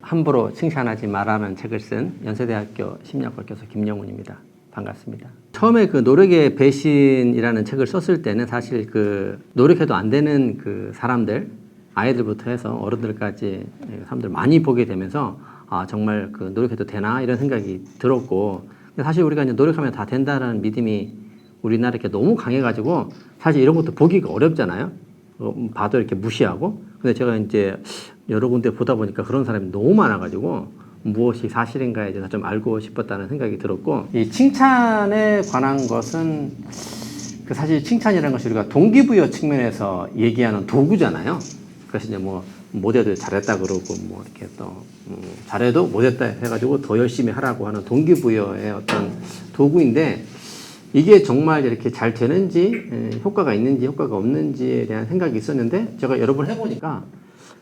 함부로 칭찬하지 말라는 책을 쓴 연세대학교 심리학과 교수 김영훈입니다. 반갑습니다. 처음에 그 노력의 배신이라는 책을 썼을 때는 사실 그 노력해도 안 되는 그 사람들, 아이들부터 해서 어른들까지 사람들 많이 보게 되면서 아, 정말 그 노력해도 되나 이런 생각이 들었고 근데 사실 우리가 이제 노력하면 다 된다는 믿음이 우리나라에 이렇게 너무 강해가지고 사실 이런 것도 보기가 어렵잖아요. 어, 봐도 이렇게 무시하고. 근데 제가 이제 여러 군데 보다 보니까 그런 사람이 너무 많아가지고 무엇이 사실인가에 대해서 좀 알고 싶었다는 생각이 들었고 이 칭찬에 관한 것은 그 사실 칭찬이라는 것이 우리가 동기부여 측면에서 얘기하는 도구잖아요. 그래서 이제 뭐 못해도 잘했다 그러고 뭐 이렇게 또 음, 잘해도 못했다 해가지고 더 열심히 하라고 하는 동기부여의 어떤 도구인데 이게 정말 이렇게 잘 되는지 에, 효과가 있는지 효과가 없는지에 대한 생각이 있었는데 제가 여러 번 해보니까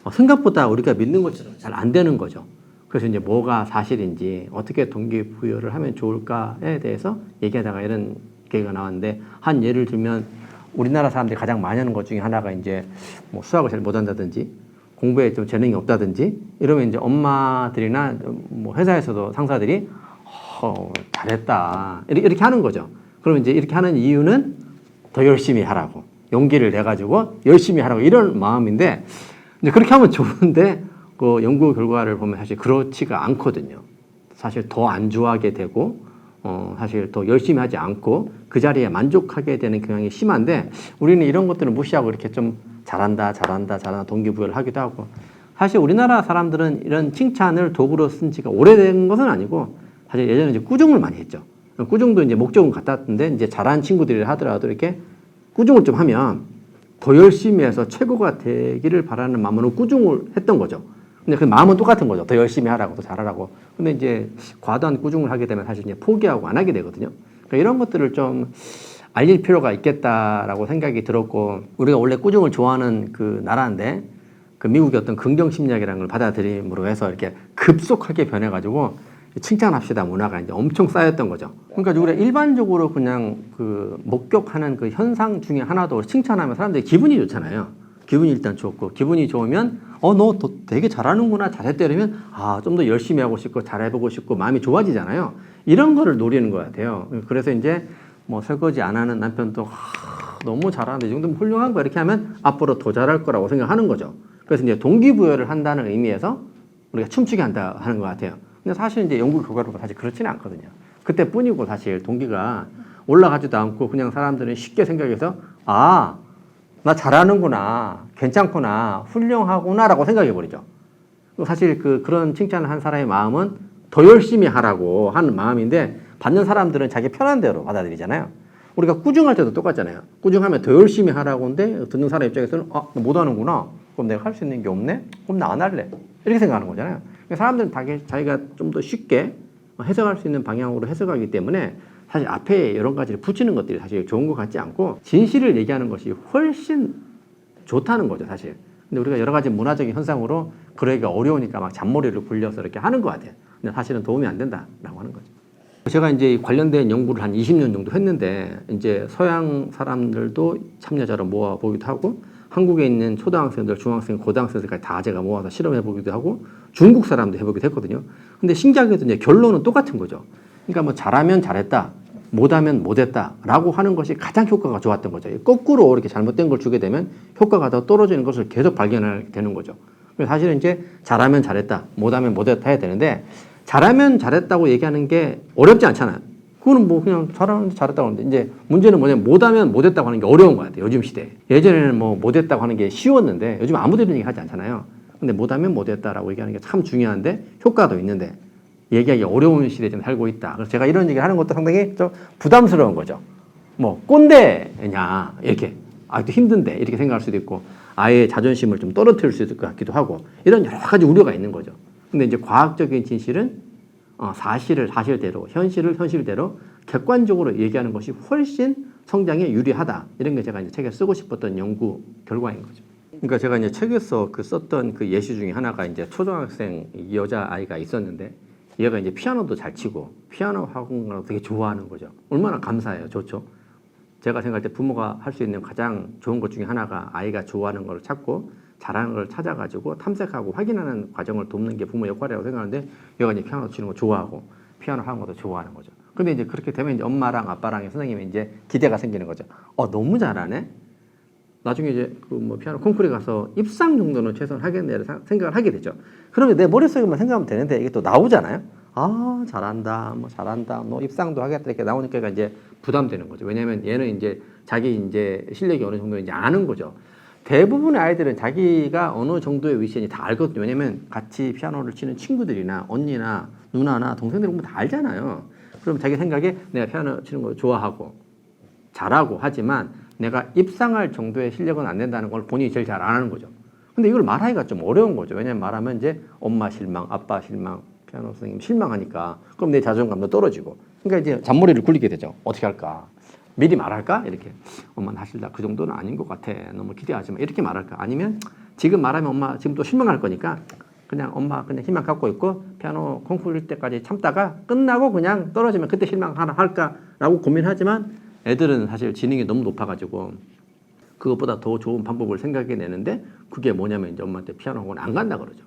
어, 생각보다 우리가 믿는 것처럼 잘 안 되는 거죠. 그래서 이제 뭐가 사실인지 어떻게 동기부여를 하면 좋을까에 대해서 얘기하다가 이런 계기가 나왔는데 한 예를 들면 우리나라 사람들이 가장 많이 하는 것 중에 하나가 이제 뭐 수학을 잘 못한다든지 공부에 좀 재능이 없다든지 이러면 이제 엄마들이나 뭐 회사에서도 상사들이 어, 잘했다 이렇게 하는 거죠. 그러면 이제 이렇게 하는 이유는 더 열심히 하라고 용기를 내 가지고 열심히 하라고 이런 마음인데 이제 그렇게 하면 좋은데 그 연구 결과를 보면 사실 그렇지가 않거든요. 사실 더 안주하게 되고 어, 사실 더 열심히 하지 않고 그 자리에 만족하게 되는 경향이 심한데 우리는 이런 것들을 무시하고 이렇게 좀 잘한다, 잘한다, 잘한다 동기부여를 하기도 하고 사실 우리나라 사람들은 이런 칭찬을 도구로 쓴 지가 오래된 것은 아니고 사실 예전에 이제 꾸중을 많이 했죠. 꾸중도 이제 목적은 같았는데 이제 잘한 친구들이 하더라도 이렇게 꾸중을 좀 하면 더 열심히 해서 최고가 되기를 바라는 마음으로 꾸중을 했던 거죠. 근데 그 마음은 똑같은 거죠. 더 열심히 하라고, 더 잘하라고. 근데 이제 과도한 꾸중을 하게 되면 사실 이제 포기하고 안 하게 되거든요. 그러니까 이런 것들을 좀 알릴 필요가 있겠다라고 생각이 들었고, 우리가 원래 꾸중을 좋아하는 그 나라인데, 그 미국의 어떤 긍정 심리학이라는 걸 받아들임으로 해서 이렇게 급속하게 변해가지고 칭찬합시다 문화가 이제 엄청 쌓였던 거죠. 그러니까 우리가 일반적으로 그냥 그 목격하는 그 현상 중에 하나도 칭찬하면 사람들이 기분이 좋잖아요. 기분이 일단 좋고 기분이 좋으면 어 너 되게 잘하는구나 잘했다 이러면 아 좀 더 열심히 하고 싶고 잘해보고 싶고 마음이 좋아지잖아요. 이런 거를 노리는 것 같아요. 그래서 이제 뭐 설거지 안 하는 남편도 하, 너무 잘하는데 이 정도면 훌륭한 거 이렇게 하면 앞으로 더 잘할 거라고 생각하는 거죠. 그래서 이제 동기부여를 한다는 의미에서 우리가 춤추게 한다 하는 것 같아요. 근데 사실 이제 연구 결과로 사실 그렇지는 않거든요. 그때뿐이고 사실 동기가 올라가지도 않고 그냥 사람들은 쉽게 생각해서 아, 나 잘하는구나, 괜찮구나, 훌륭하구나라고 생각해 버리죠. 사실 그 그런 칭찬을 한 사람의 마음은 더 열심히 하라고 하는 마음인데 받는 사람들은 자기 편한 대로 받아들이잖아요. 우리가 꾸중할 때도 똑같잖아요. 꾸중하면 더 열심히 하라고 하는데 듣는 사람 입장에서는 아, 나 못하는구나. 그럼 내가 할 수 있는 게 없네? 그럼 나 안 할래. 이렇게 생각하는 거잖아요. 그러니까 사람들은 다 자기가 좀 더 쉽게 해석할 수 있는 방향으로 해석하기 때문에 사실 앞에 여러 가지를 붙이는 것들이 사실 좋은 것 같지 않고 진실을 얘기하는 것이 훨씬 좋다는 거죠, 사실. 근데 우리가 여러 가지 문화적인 현상으로 그러기가 어려우니까 막 잔머리를 굴려서 이렇게 하는 것 같아요. 근데 사실은 도움이 안 된다라고 하는 거죠. 제가 이제 관련된 연구를 한 20년 정도 했는데 이제 서양 사람들도 참여자로 모아 보기도 하고 한국에 있는 초등학생들, 중학생, 고등학생들까지 다 제가 모아서 실험해 보기도 하고 중국 사람도 해보기도 했거든요. 근데 신기하게도 이제 결론은 똑같은 거죠. 그러니까 뭐 잘하면 잘했다, 못하면 못했다라고 하는 것이 가장 효과가 좋았던 거죠. 거꾸로 이렇게 잘못된 걸 주게 되면 효과가 더 떨어지는 것을 계속 발견하게 되는 거죠. 사실은 이제 잘하면 잘했다, 못하면 못했다 해야 되는데 잘하면 잘했다고 얘기하는 게 어렵지 않잖아요. 그거는 뭐 그냥 잘하는데 잘했다고 하는데 이제 문제는 뭐냐면 못하면 못했다고 하는 게 어려운 것 같아요. 요즘 시대에. 예전에는 뭐 못했다고 하는 게 쉬웠는데 요즘 아무도 이런 얘기 하지 않잖아요. 근데 못하면 못했다라고 얘기하는 게 참 중요한데 효과도 있는데 얘기하기 어려운 시대에 좀 살고 있다. 그래서 제가 이런 얘기를 하는 것도 상당히 좀 부담스러운 거죠. 뭐 꼰대냐 이렇게 아또 힘든데 이렇게 생각할 수도 있고 아예 자존심을 좀 떨어뜨릴 수 있을 것 같기도 하고 이런 여러 가지 우려가 있는 거죠. 근데 이제 과학적인 진실은 어, 사실을 사실대로, 현실을 현실대로 객관적으로 얘기하는 것이 훨씬 성장에 유리하다. 이런 게 제가 이제 책에 쓰고 싶었던 연구 결과인 거죠. 그러니까 제가 이제 책에서 그 썼던 그 예시 중에 하나가 이제 초등학생 여자 아이가 있었는데 얘가 이제 피아노도 잘 치고 피아노 학원 가는 거 되게 좋아하는 거죠. 얼마나 감사해요. 좋죠. 제가 생각할 때 부모가 할 수 있는 가장 좋은 것 중에 하나가 아이가 좋아하는 걸 찾고 잘하는 걸 찾아가지고 탐색하고 확인하는 과정을 돕는 게 부모 역할이라고 생각하는데 얘가 이제 피아노 치는 거 좋아하고 피아노 하는 것도 좋아하는 거죠. 근데 이제 그렇게 되면 이제 엄마랑 아빠랑 선생님이 이제 기대가 생기는 거죠. 어 너무 잘하네. 나중에 이제 그 뭐 피아노 콩쿠르에 가서 입상 정도는 최소한 하겠네 생각을 하게 되죠. 그러면 내 머릿속에만 생각하면 되는데 이게 또 나오잖아요. 아 잘한다, 뭐 잘한다, 뭐 입상도 하겠다 이렇게 나오니까 이제 부담되는 거죠. 왜냐하면 얘는 이제 자기 이제 실력이 어느 정도 이제 아는 거죠. 대부분의 아이들은 자기가 어느 정도의 위치인지 다 알거든요. 왜냐면 같이 피아노를 치는 친구들이나 언니나 누나나 동생들 보면 다 알잖아요. 그럼 자기 생각에 내가 피아노 치는 거 좋아하고 잘하고 하지만 내가 입상할 정도의 실력은 안 된다는 걸 본인이 제일 잘 아는 거죠. 근데 이걸 말하기가 좀 어려운 거죠. 왜냐면 말하면 이제 엄마 실망, 아빠 실망, 피아노 선생님 실망하니까 그럼 내 자존감도 떨어지고 그러니까 이제 잔머리를 굴리게 되죠. 어떻게 할까? 미리 말할까? 이렇게 엄마 사실 나그 정도는 아닌 것 같아. 너무 기대하지 마. 이렇게 말할까? 아니면 지금 말하면 엄마 지금 또 실망할 거니까 그냥 엄마 그냥 희망 갖고 있고 피아노 콩쿠르 때까지 참다가 끝나고 그냥 떨어지면 그때 실망 하나 할까라고 고민하지만 애들은 사실 지능이 너무 높아가지고 그것보다 더 좋은 방법을 생각해 내는데 그게 뭐냐면 이제 엄마한테 피아노 학원 안 간다 그러죠.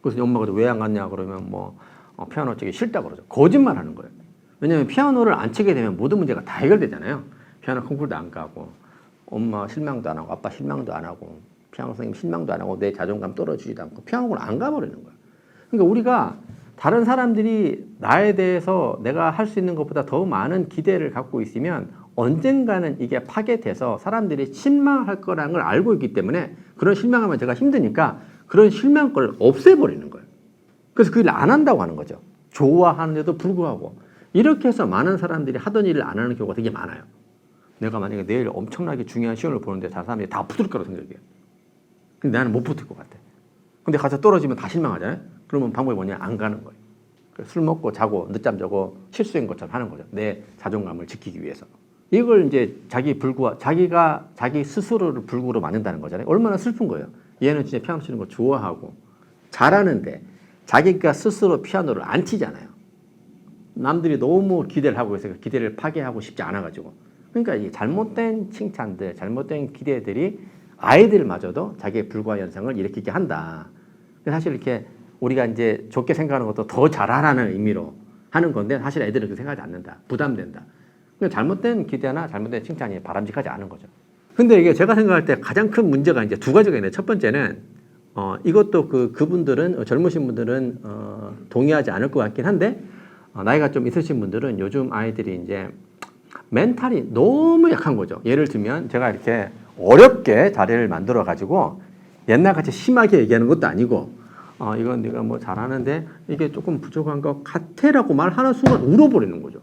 그래서 엄마가 왜 안 갔냐 그러면 뭐 어, 피아노 치기 싫다 그러죠. 거짓말 하는 거예요. 왜냐하면 피아노를 안 치게 되면 모든 문제가 다 해결되잖아요. 피아노 콩쿠르도 안 가고 엄마 실망도 안 하고 아빠 실망도 안 하고 피아노 선생님 실망도 안 하고 내 자존감 떨어지지도 않고 피아노 를 안 가버리는 거야. 그러니까 우리가 다른 사람들이 나에 대해서 내가 할 수 있는 것보다 더 많은 기대를 갖고 있으면 언젠가는 이게 파괴돼서 사람들이 실망할 거라는 걸 알고 있기 때문에 그런 실망하면 제가 힘드니까 그런 실망 걸 없애버리는 거예요. 그래서 그 일을 안 한다고 하는 거죠. 좋아하는데도 불구하고 이렇게 해서 많은 사람들이 하던 일을 안 하는 경우가 되게 많아요. 내가 만약에 내일 엄청나게 중요한 시험을 보는데 다른 사람들이 다 붙을 거라고 생각해요. 근데 나는 못 붙을 것 같아. 근데 가서 떨어지면 다 실망하잖아요. 그러면 방법이 뭐냐? 안 가는 거예요. 그술 먹고 자고 늦잠 자고 실수인 것처럼 하는 거죠. 내 자존감을 지키기 위해서. 이걸 이제 자기 불구와 자기가 자기 스스로를 불구로 만든다는 거잖아요. 얼마나 슬픈 거예요. 얘는 진짜 피아노 치는 거 좋아하고 잘하는데 자기가 스스로 피아노를 안 치잖아요. 남들이 너무 기대를 하고 있어서 기대를 파괴하고 싶지 않아가지고. 그러니까 이 잘못된 칭찬들, 잘못된 기대들이 아이들마저도 자기의 불과 현상을 일으키게 한다. 사실 이렇게 우리가 이제 좋게 생각하는 것도 더 잘하라는 의미로 하는 건데 사실 애들은 그렇게 생각하지 않는다. 부담된다. 그러니까 잘못된 기대나 잘못된 칭찬이 바람직하지 않은 거죠. 근데 이게 제가 생각할 때 가장 큰 문제가 이제 두 가지가 있는데 첫 번째는 어, 이것도 그 그분들은 어, 젊으신 분들은 어, 동의하지 않을 것 같긴 한데 어, 나이가 좀 있으신 분들은 요즘 아이들이 이제 멘탈이 너무 약한 거죠. 예를 들면 제가 이렇게 어렵게 자리를 만들어 가지고 옛날 같이 심하게 얘기하는 것도 아니고 어, 이건 네가 뭐 잘하는데 이게 조금 부족한 것 같아라고 말하는 순간 울어버리는 거죠.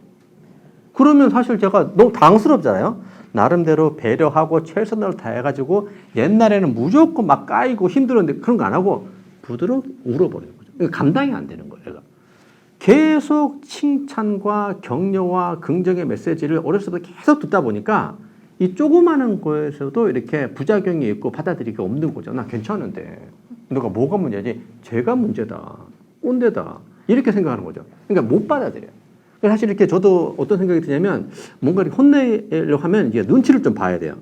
그러면 사실 제가 너무 당스럽잖아요. 나름대로 배려하고 최선을 다해가지고 옛날에는 무조건 막 까이고 힘들었는데 그런 거 안 하고 부드럽게 울어버리는 거죠. 감당이 안 되는 거예요. 계속 칭찬과 격려와 긍정의 메시지를 어렸을 때 계속 듣다 보니까 이 조그마한 거에서도 이렇게 부작용이 있고 받아들이기 없는. 나 괜찮은데. 너가 뭐가 문제지? 제가 문제다. 꼰대다. 이렇게 생각하는 거죠. 그러니까 못 받아들여요. 사실 이렇게 저도 어떤 생각이 드냐면 뭔가 이렇게 혼내려고 하면 이게 눈치를 좀 봐야 돼요.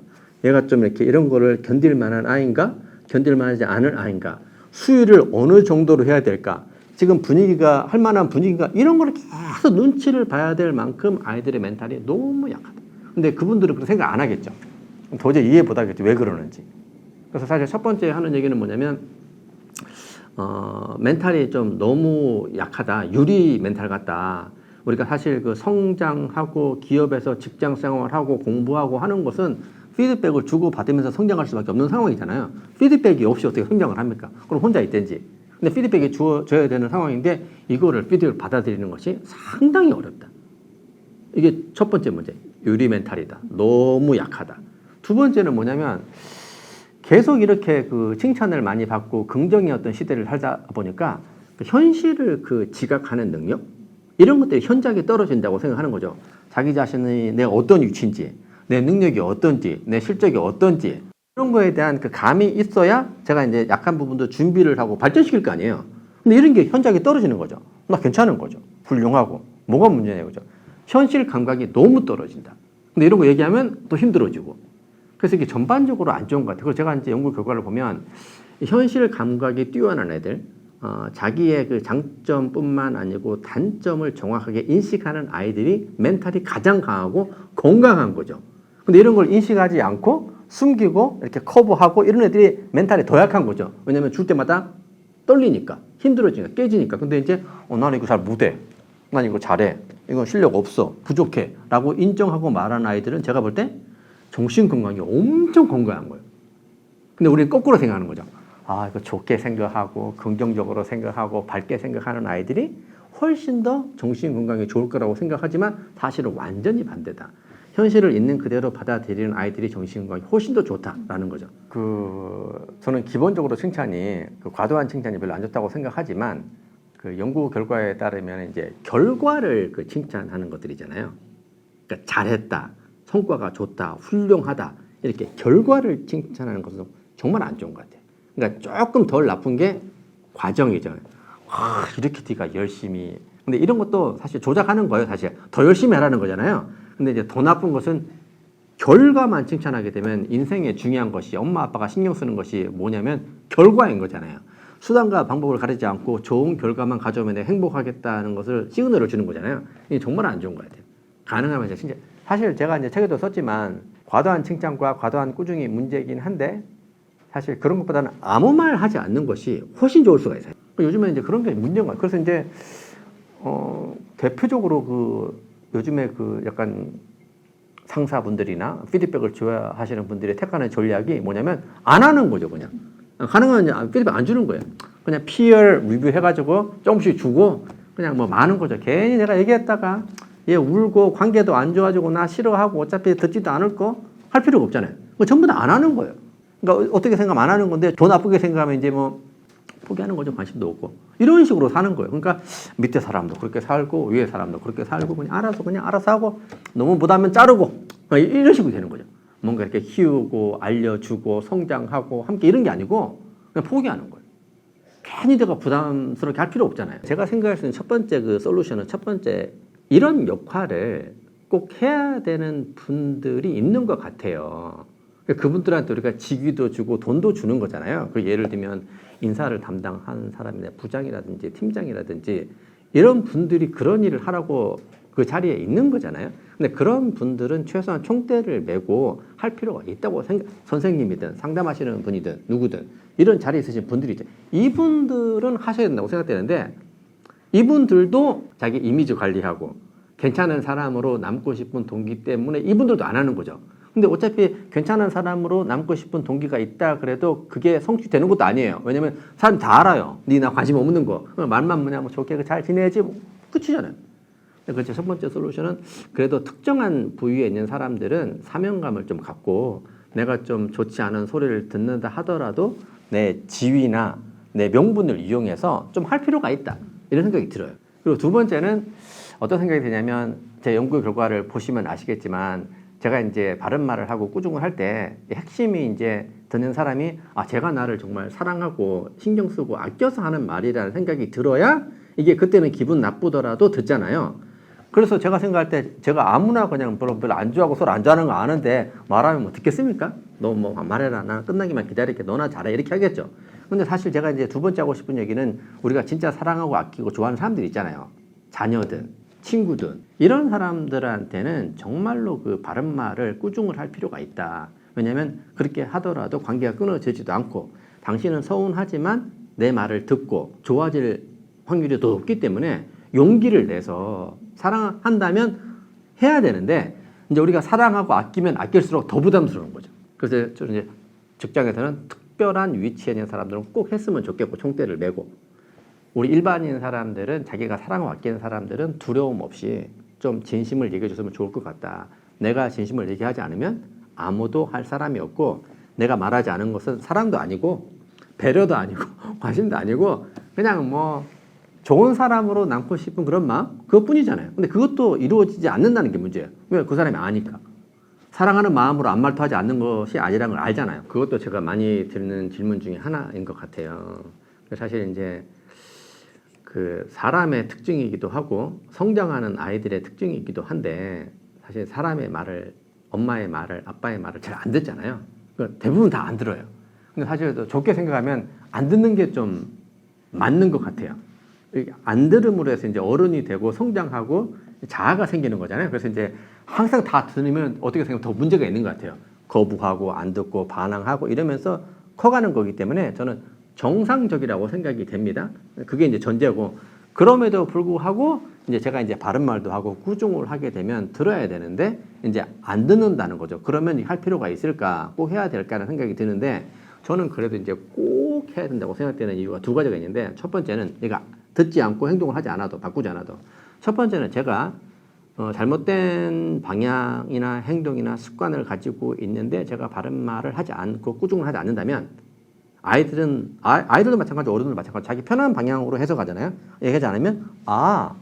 얘가 좀 이렇게 이런 거를 견딜 만한 아이인가? 견딜 만하지 않은 아이인가? 수위를 어느 정도로 해야 될까? 지금 분위기가 할 만한 분위기가 이런 거를 계속 눈치를 봐야 될 만큼 아이들의 멘탈이 너무 약하다. 근데 그분들은 그렇게 생각 안 하겠죠. 도저히 이해 못 하겠죠. 왜 그러는지. 그래서 사실 첫 번째 하는 얘기는 뭐냐면 어, 멘탈이 좀 너무 약하다. 유리 멘탈 같다. 우리가 사실 그 성장하고 기업에서 직장 생활하고 공부하고 하는 것은 피드백을 주고 받으면서 성장할 수밖에 없는 상황이잖아요. 피드백이 없이 어떻게 성장을 합니까? 그럼 혼자 있든지. 근데 피드백이 주어져야 되는 상황인데 이거를 피드백을 받아들이는 것이 상당히 어렵다. 이게 첫 번째 문제. 유리 멘탈이다. 너무 약하다. 두 번째는 뭐냐면 계속 이렇게 그 칭찬을 많이 받고 어떤 시대를 살다 보니까 그 현실을 그 지각하는 능력 이런 것들이 현저하게 떨어진다고 생각하는 거죠. 자기 자신이 내 어떤 위치인지, 내 능력이 어떤지, 내 실적이 어떤지 이런 거에 대한 그 감이 있어야 제가 이제 약한 부분도 준비를 하고 발전시킬 거 아니에요. 근데 이런 게 현저하게 떨어지는 거죠. 나 괜찮은 거죠. 훌륭하고 뭐가 문제냐 그죠. 현실 감각이 너무 떨어진다. 근데 이런 거 얘기하면 또 힘들어지고. 그래서 이게 전반적으로 안 좋은 것 같아요. 그래서 제가 이제 연구 결과를 보면 이 현실 감각이 뛰어난 애들, 어, 자기의 그 장점뿐만 아니고 단점을 정확하게 인식하는 아이들이 멘탈이 가장 강하고 건강한 거죠. 근데 이런 걸 인식하지 않고 숨기고 이렇게 커버하고 이런 애들이 멘탈이 더 약한 거죠. 왜냐면 줄 때마다 떨리니까 힘들어지니까 깨지니까. 근데 이제 어, 나는 이거 잘 못해. 난 이거 잘해. 이건 실력 없어. 부족해. 라고 인정하고 말하는 아이들은 제가 볼 때 정신 건강이 엄청 건강한 거예요. 근데 우리는 거꾸로 생각하는 거죠. 아, 이거 좋게 생각하고 긍정적으로 생각하고 밝게 생각하는 아이들이 훨씬 더 정신 건강에 좋을 거라고 생각하지만 사실은 완전히 반대다. 현실을 있는 그대로 받아들이는 아이들이 정신 건강이 훨씬 더 좋다라는 거죠. 그 저는 기본적으로 칭찬이 그 과도한 칭찬이 별로 안 좋다고 생각하지만 그 연구 결과에 따르면 이제 결과를 그 칭찬하는 것들이잖아요. 그러니까 잘했다, 성과가 좋다, 훌륭하다 이렇게 결과를 칭찬하는 것은 정말 안 좋은 것 같아요. 그러니까 조금 덜 나쁜 게 과정이죠. 와 이렇게 네가 열심히 근데 이런 것도 사실 조작하는 거예요. 사실 더 열심히 하라는 거잖아요. 근데 이제 더 나쁜 것은 결과만 칭찬하게 되면 인생에 중요한 것이 엄마 아빠가 신경 쓰는 것이 뭐냐면 결과인 거잖아요. 수단과 방법을 가리지 않고 좋은 결과만 가져오면 행복하겠다는 것을 시그널을 주는 거잖아요. 이게 정말 안 좋은 것 같아요. 가능하면 이제 진짜 사실 제가 이제 책에도 썼지만 과도한 칭찬과 과도한 꾸중이 문제이긴 한데 사실 그런 것보다는 아무 말 하지 않는 것이 훨씬 좋을 수가 있어요. 요즘에 이제 그런 게 문제인 것 같아요. 그래서 이제 어, 대표적으로 그 요즘에 그 약간 상사분들이나 피드백을 줘야 하시는 분들이 택하는 전략이 뭐냐면 안 하는 거죠, 그냥. 가능한 이제 피드백 안 주는 거예요. 그냥 피어 리뷰 해가지고 조금씩 주고 그냥 뭐 많은 거죠. 괜히 내가 얘기했다가 얘 울고 관계도 안 좋아지고 나 싫어하고 어차피 듣지도 않을 거 할 필요가 없잖아요. 뭐 전부 다 안 하는 거예요. 그러니까 어떻게 생각하면 안 하는 건데 더 나쁘게 생각하면 이제 뭐 포기하는 거죠. 관심도 없고. 이런 식으로 사는 거예요. 그러니까 밑에 사람도 그렇게 살고 위에 사람도 그렇게 살고 그냥 알아서 그냥 알아서 하고 너무 못하면 자르고 뭐 이런 식으로 되는 거죠. 뭔가 이렇게 키우고 알려주고 성장하고 함께 이런 게 아니고 그냥 포기하는 거예요. 괜히 내가 부담스럽게 할 필요 없잖아요. 제가 생각할 수 있는 첫 번째 그 솔루션은 첫 번째 이런 역할을 꼭 해야 되는 분들이 있는 것 같아요. 그러니까 그분들한테 우리가 직위도 주고 돈도 주는 거잖아요. 그 예를 들면 인사를 담당하는 사람이나 부장이라든지 팀장이라든지 이런 분들이 그런 일을 하라고 그 자리에 있는 거잖아요. 근데 그런 분들은 최소한 총대를 메고 할 필요가 있다고 생각, 선생님이든 상담하시는 분이든 누구든 이런 자리에 있으신 분들이 있죠. 이분들은 하셔야 된다고 생각되는데 이분들도 자기 이미지 관리하고 괜찮은 사람으로 남고 싶은 동기 때문에 이분들도 안 하는 거죠. 근데 어차피 괜찮은 사람으로 남고 싶은 동기가 있다 그래도 그게 성취되는 것도 아니에요. 왜냐면 사람 다 알아요. 니나 관심 없는 거. 말만 뭐냐, 뭐 좋게 잘 지내지. 뭐 끝이잖아요. 그렇죠. 첫 번째 솔루션은 그래도 특정한 부위에 있는 사람들은 사명감을 좀 갖고 내가 좀 좋지 않은 소리를 듣는다 하더라도 내 지위나 내 명분을 이용해서 좀 할 필요가 있다. 이런 생각이 들어요. 그리고 두 번째는 어떤 생각이 드냐면 제 연구 결과를 보시면 아시겠지만 제가 이제 바른 말을 하고 꾸중을 할 때 핵심이 이제 듣는 사람이 아 제가 나를 정말 사랑하고 신경 쓰고 아껴서 하는 말이라는 생각이 들어야 이게 그때는 기분 나쁘더라도 듣잖아요. 그래서 제가 생각할 때 제가 아무나 그냥 별로 별로 안 좋아하고 서로 안 좋아하는 거 아는데 말하면 뭐 듣겠습니까? 너 뭐 말해라 나 끝나기만 기다릴게 너나 잘해 이렇게 하겠죠. 근데 사실 제가 이제 두 번째 하고 싶은 얘기는 우리가 진짜 사랑하고 아끼고 좋아하는 사람들 있잖아요. 자녀든 친구든 이런 사람들한테는 정말로 그 바른 말을 꾸중을 할 필요가 있다. 왜냐하면 그렇게 하더라도 관계가 끊어지지도 않고 당신은 서운하지만 내 말을 듣고 좋아질 확률이 더 높기 때문에 용기를 내서 사랑한다면 해야 되는데 이제 우리가 사랑하고 아끼면 아낄수록 더 부담스러운 거죠. 그래서 이제 직장에서는 특별한 위치에 있는 사람들은 꼭 했으면 좋겠고 총대를 메고 우리 일반인 사람들은 자기가 사랑을 아끼는 사람들은 두려움 없이 좀 진심을 얘기해 줬으면 좋을 것 같다. 내가 진심을 얘기하지 않으면 아무도 할 사람이 없고 내가 말하지 않은 것은 사랑도 아니고 배려도 아니고 관심도 아니고 그냥 뭐 좋은 사람으로 남고 싶은 그런 마음 그것뿐이잖아요. 근데 그것도 이루어지지 않는다는 게 문제예요. 왜 그 사람이 아니까. 사랑하는 마음으로 아무 말도 하지 않는 것이 아니라는 걸 알잖아요. 그것도 제가 많이 듣는 질문 중에 하나인 것 같아요. 사실 이제 그 사람의 특징이기도 하고 성장하는 아이들의 특징이기도 한데 사실 사람의 말을 엄마의 말을 아빠의 말을 잘 안 듣잖아요. 그 대부분 다 안 들어요. 근데 사실 또 좋게 생각하면 안 듣는 게 좀 맞는 것 같아요. 이안 들음으로 해서 이제 어른이 되고 성장하고 자아가 생기는 거잖아요. 그래서 이제 항상 다 들으면 어떻게 생각하면 더 문제가 있는 것 같아요. 거부하고 안 듣고 반항하고 이러면서 커가는 거기 때문에 저는 정상적이라고 생각이 됩니다. 그게 이제 전제고 그럼에도 불구하고 이제 제가 이제 바른 말도 하고 꾸중을 하게 되면 들어야 되는데 이제 안 듣는다는 거죠. 그러면 할 필요가 있을까? 꼭 해야 될까라는 생각이 드는데 저는 그래도 이제 꼭 해야 된다고 생각되는 이유가 두 가지가 있는데 첫 번째는 얘가 듣지 않고 행동을 하지 않아도 바꾸지 않아도 첫 번째는 제가 어, 잘못된 방향이나 행동이나 습관을 가지고 있는데 제가 바른 말을 하지 않고 꾸중을 하지 않는다면 아이들은 아, 아이들도 마찬가지 어른들도 마찬가지 자기 편한 방향으로 해석하잖아요. 얘기하지 않으면 아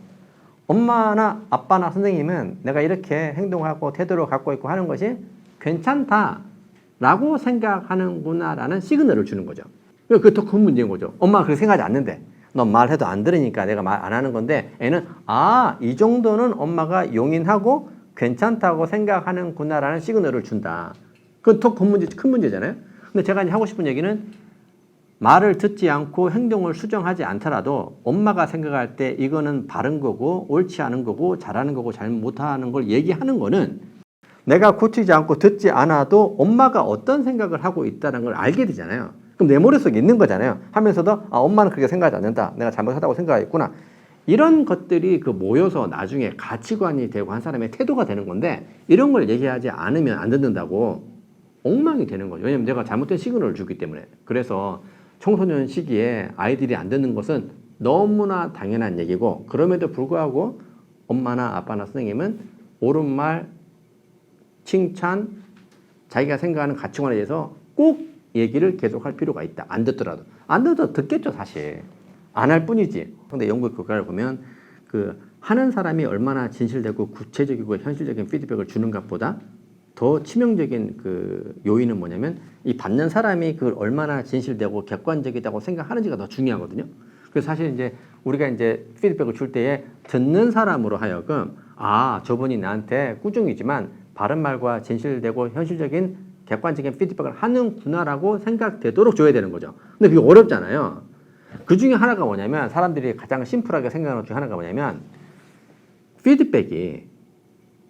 엄마나 아빠나 선생님은 내가 이렇게 행동하고 태도를 갖고 있고 하는 것이 괜찮다라고 생각하는구나라는 시그널을 주는 거죠. 그게 더큰 문제인 거죠. 엄마가 그렇게 생각하지 않는데 너 말해도 안 들으니까 내가 말 안 하는 건데 애는 아 이 정도는 엄마가 용인하고 괜찮다고 생각하는구나라는 시그널을 준다. 그건 더큰 문제 큰 문제잖아요. 근데 제가 하고 싶은 얘기는 말을 듣지 않고 행동을 수정하지 않더라도 엄마가 생각할 때 이거는 바른 거고 옳지 않은 거고 잘하는 거고 잘못 못하는 걸 얘기하는 거는 내가 고치지 않고 듣지 않아도 엄마가 어떤 생각을 하고 있다는 걸 알게 되잖아요. 그럼 내 머릿속에 있는 거잖아요. 하면서도 아, 엄마는 그렇게 생각하지 않는다. 내가 잘못하다고 생각했구나. 이런 것들이 그 모여서 나중에 가치관이 되고 한 사람의 태도가 되는 건데 이런 걸 얘기하지 않으면 안 듣는다고 엉망이 되는 거죠. 왜냐면 내가 잘못된 시그널을 주기 때문에. 그래서 청소년 시기에 아이들이 안 듣는 것은 너무나 당연한 얘기고 그럼에도 불구하고 엄마나 아빠나 선생님은 옳은 말, 칭찬, 자기가 생각하는 가치관에 대해서 꼭 얘기를 계속할 필요가 있다. 안 듣더라도. 안 듣어도 듣겠죠, 사실. 안 할 뿐이지. 근데 연구 결과를 보면 그 하는 사람이 얼마나 진실되고 구체적이고 현실적인 피드백을 주는 것보다 더 치명적인 그 요인은 뭐냐면 이 받는 사람이 그걸 얼마나 진실되고 객관적이다고 생각하는지가 더 중요하거든요. 그래서 사실 이제 우리가 이제 피드백을 줄 때에 듣는 사람으로 하여금 아 저분이 나한테 꾸중이지만 바른 말과 진실되고 현실적인 객관적인 피드백을 하는구나라고 생각되도록 줘야 되는 거죠. 근데 그게 어렵잖아요. 그 중에 하나가 뭐냐면 사람들이 가장 심플하게 생각하는 것 중에 하나가 뭐냐면 피드백이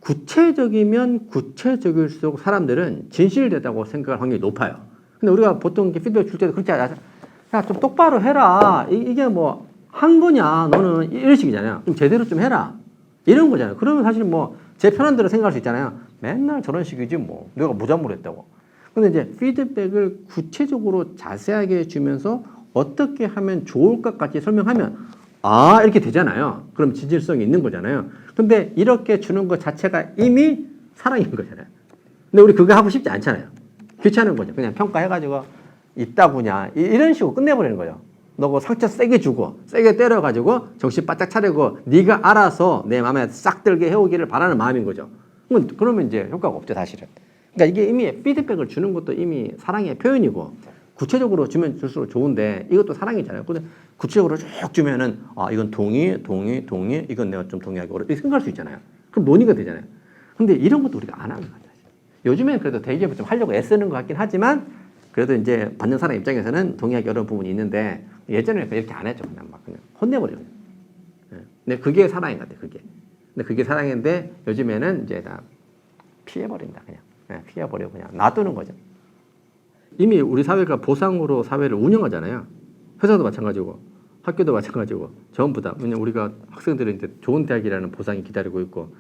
구체적이면 구체적일수록 사람들은 진실되다고 생각할 확률이 높아요. 근데 우리가 보통 피드백 줄 때도 그렇지 않아요. 야, 좀 똑바로 해라. 이, 이게 뭐, 한 거냐. 너는 이런 식이잖아요. 좀 제대로 좀 해라. 이런 거잖아요. 그러면 사실 뭐, 제 편한 대로 생각할 수 있잖아요. 맨날 저런 식이지 뭐. 내가 무자물했다고. 근데 이제 피드백을 구체적으로 자세하게 주면서 어떻게 하면 좋을 것까지 설명하면 아 이렇게 되잖아요. 그럼 진실성이 있는 거잖아요. 근데 이렇게 주는 것 자체가 이미 사랑인 거잖아요. 근데 우리 그거 하고 싶지 않잖아요. 귀찮은 거죠. 그냥 평가해가지고 있다구냐 이- 이런 식으로 끝내버리는 거예요. 너그 상처 세게 주고 세게 때려가지고 정신 바짝 차리고 네가 알아서 내 마음에 싹 들게 해오기를 바라는 마음인 거죠. 그러면 이제 효과가 없죠 사실은. 그러니까 이게 이미 피드백을 주는 것도 이미 사랑의 표현이고 구체적으로 주면 줄수록 좋은데 이것도 사랑이잖아요. 근데 구체적으로 쭉 주면은 아 이건 동의, 동의, 동의, 이건 내가 좀 동의하기 어렵다 생각할 수 있잖아요. 그럼 논의가 되잖아요. 근데 이런 것도 우리가 안 하는 거죠. 요즘에는 그래도 대기업이 좀 하려고 애쓰는 것 같긴 하지만 그래도 이제 받는 사람 입장에서는 동의하기 어려운 부분이 있는데 예전에는 이렇게 안 했죠. 그냥 막 그냥 혼내버려요. 예. 근데 그게 사랑인 것 같아요. 그게. 근데 그게 사랑인데 요즘에는 이제 다 피해버린다. 그냥. 예, 피해버리고 그냥 놔두는 거죠. 이미 우리 사회가 보상으로 사회를 운영하잖아요. 회사도 마찬가지고 학교도 마찬가지고 전부 다. 왜냐면 우리가 학생들은 이제 좋은 대학이라는 보상이 기다리고 있고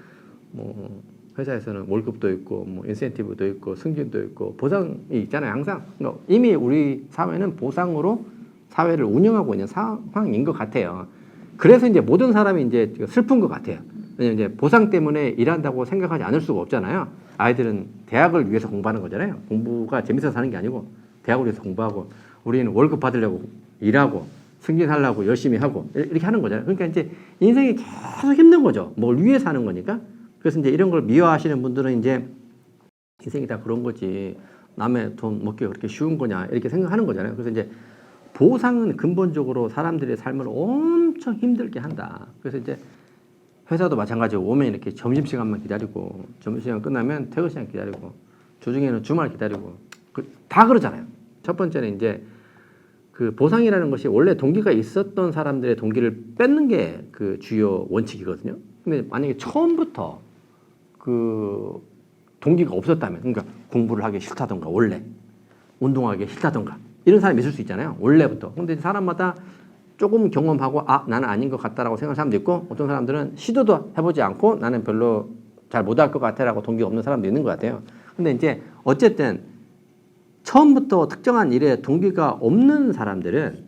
뭐 회사에서는 월급도 있고 뭐 인센티브도 있고 승진도 있고 보상이 있잖아요. 항상 그러니까 이미 우리 사회는 보상으로 사회를 운영하고 있는 상황인 것 같아요. 그래서 이제 모든 사람이 이제 슬픈 것 같아요. 왜냐면 이제 보상 때문에 일한다고 생각하지 않을 수가 없잖아요. 아이들은 대학을 위해서 공부하는 거잖아요. 공부가 재밌어서 하는 게 아니고 대학을 위해서 공부하고 우리는 월급 받으려고 일하고 승진하려고 열심히 하고 이렇게 하는 거잖아요. 그러니까 이제 인생이 계속 힘든 거죠. 뭘 위해서 하는 거니까. 그래서 이제 이런 걸 미워하시는 분들은 이제 인생이 다 그런 거지. 남의 돈 먹기가 그렇게 쉬운 거냐 이렇게 생각하는 거잖아요. 그래서 이제 보상은 근본적으로 사람들의 삶을 엄청 힘들게 한다. 그래서 이제 회사도 마찬가지고 오면 이렇게 점심시간만 기다리고 점심시간 끝나면 퇴근시간 기다리고 주중에는 주말 기다리고 그, 다 그러잖아요. 첫 번째는 이제 그 보상이라는 것이 원래 동기가 있었던 사람들의 동기를 뺏는 게 그 주요 원칙이거든요. 근데 만약에 처음부터 그 동기가 없었다면, 그러니까 공부를 하기 싫다던가 원래 운동하기 싫다던가 이런 사람이 있을 수 있잖아요. 원래부터. 근데 사람마다 조금 경험하고 아 나는 아닌 것 같다라고 생각하는 사람도 있고 어떤 사람들은 시도도 해보지 않고 나는 별로 잘 못할 것 같아라고 동기가 없는 사람도 있는 것 같아요. 근데 이제 어쨌든 처음부터 특정한 일에 동기가 없는 사람들은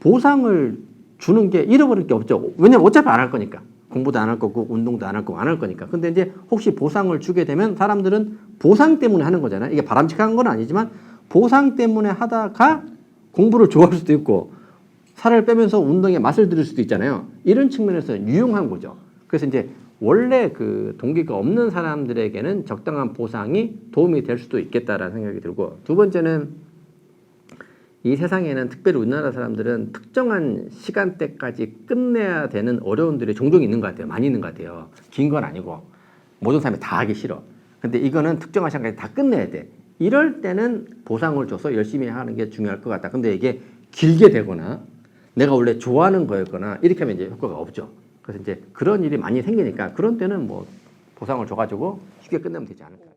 보상을 주는 게 잃어버릴 게 없죠. 왜냐면 어차피 안 할 거니까. 공부도 안 할 거고 운동도 안 할 거고 안 할 거니까. 근데 이제 혹시 보상을 주게 되면 사람들은 보상 때문에 하는 거잖아요. 이게 바람직한 건 아니지만 보상 때문에 하다가 공부를 좋아할 수도 있고 살을 빼면서 운동에 맛을 들일 수도 있잖아요. 이런 측면에서 유용한 거죠. 그래서 이제 원래 그 동기가 없는 사람들에게는 적당한 보상이 도움이 될 수도 있겠다라는 생각이 들고 두 번째는 이 세상에는 특별히 우리나라 사람들은 특정한 시간대까지 끝내야 되는 어려움들이 종종 있는 것 같아요. 많이 있는 것 같아요. 긴 건 아니고 모든 사람이 다 하기 싫어. 근데 이거는 특정한 시간까지 다 끝내야 돼. 이럴 때는 보상을 줘서 열심히 하는 게 중요할 것 같다. 근데 이게 길게 되거나 내가 원래 좋아하는 거였거나 이렇게 하면 이제 효과가 없죠. 그래서 이제 그런 일이 많이 생기니까 그런 때는 뭐 보상을 줘가지고 쉽게 끝내면 되지 않을까.